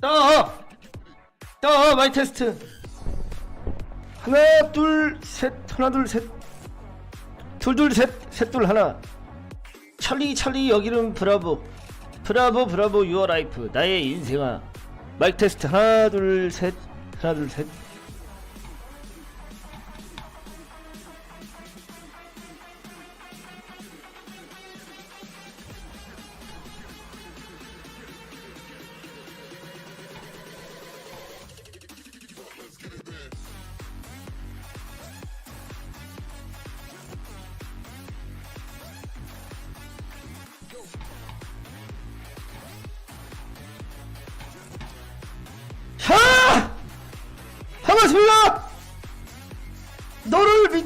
떠! 떠! 마이 테스트! 하나, 둘, 셋, 하나, 둘, 셋. 둘, 둘, 셋, 셋, 둘, 하나. 찰리, 찰리, 여기는 브라보. 브라보, 브라보, 유어 라이프. 나의 인생아. 마이크 테스트. 하나, 둘, 셋. 하나, 둘, 셋.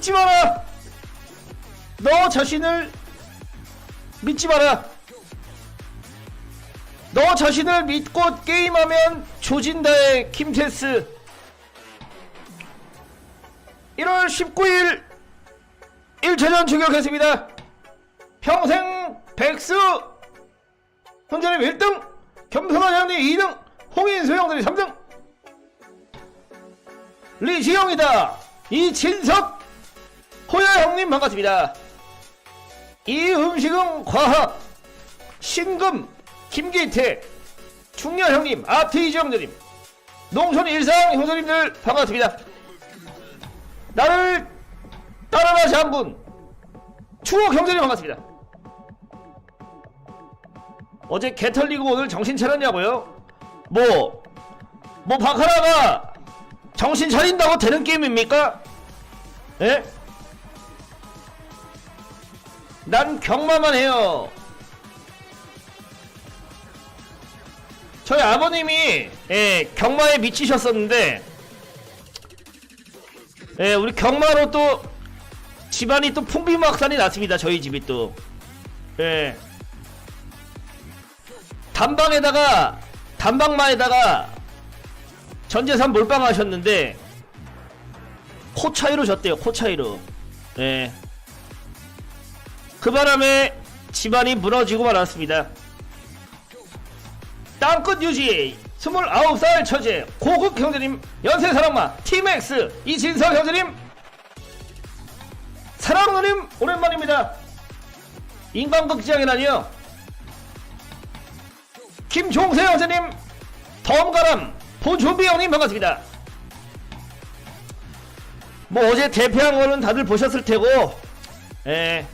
믿지 마라! 너 자신을 믿지 마라! 너 자신을 믿고 게임하면 조진다의 김테스 1월 19일 1차전 추격했습니다. 평생 백수 혼자님 1등 겸손한 형님 2등 홍인수 형들이 3등 리지영이다 이진석 호야 형님 반갑습니다 이 음식은 과학 신금 김기태 충녀 형님 아트이즈 형님 농촌 일상 형수님들 반갑습니다 나를 따라다시 한분 추억 형제님 반갑습니다 어제 개 털리고 오늘 정신 차렸냐고요? 뭐, 뭐 바카라가 정신 차린다고 되는 게임입니까? 예? 난 경마만 해요. 저희 아버님이 예, 경마에 미치셨었는데 예, 우리 경마로 또 집안이 또 풍비막산이 났습니다. 저희 집이 또. 예. 단방에다가 단방마에다가 전재산 몰빵하셨는데 코 차이로 졌대요. 코 차이로. 예. 그 바람에 집안이 무너지고 말았습니다. 땅끝 유지 29살 처제 고급 형제님 연세 사랑마 팀엑스 이진석 형제님 사랑 누님 오랜만입니다. 인간극장이라니요. 김종세 형제님 덤가람 본준비 형님 반갑습니다. 뭐 어제 대패한 거는 다들 보셨을 테고 예,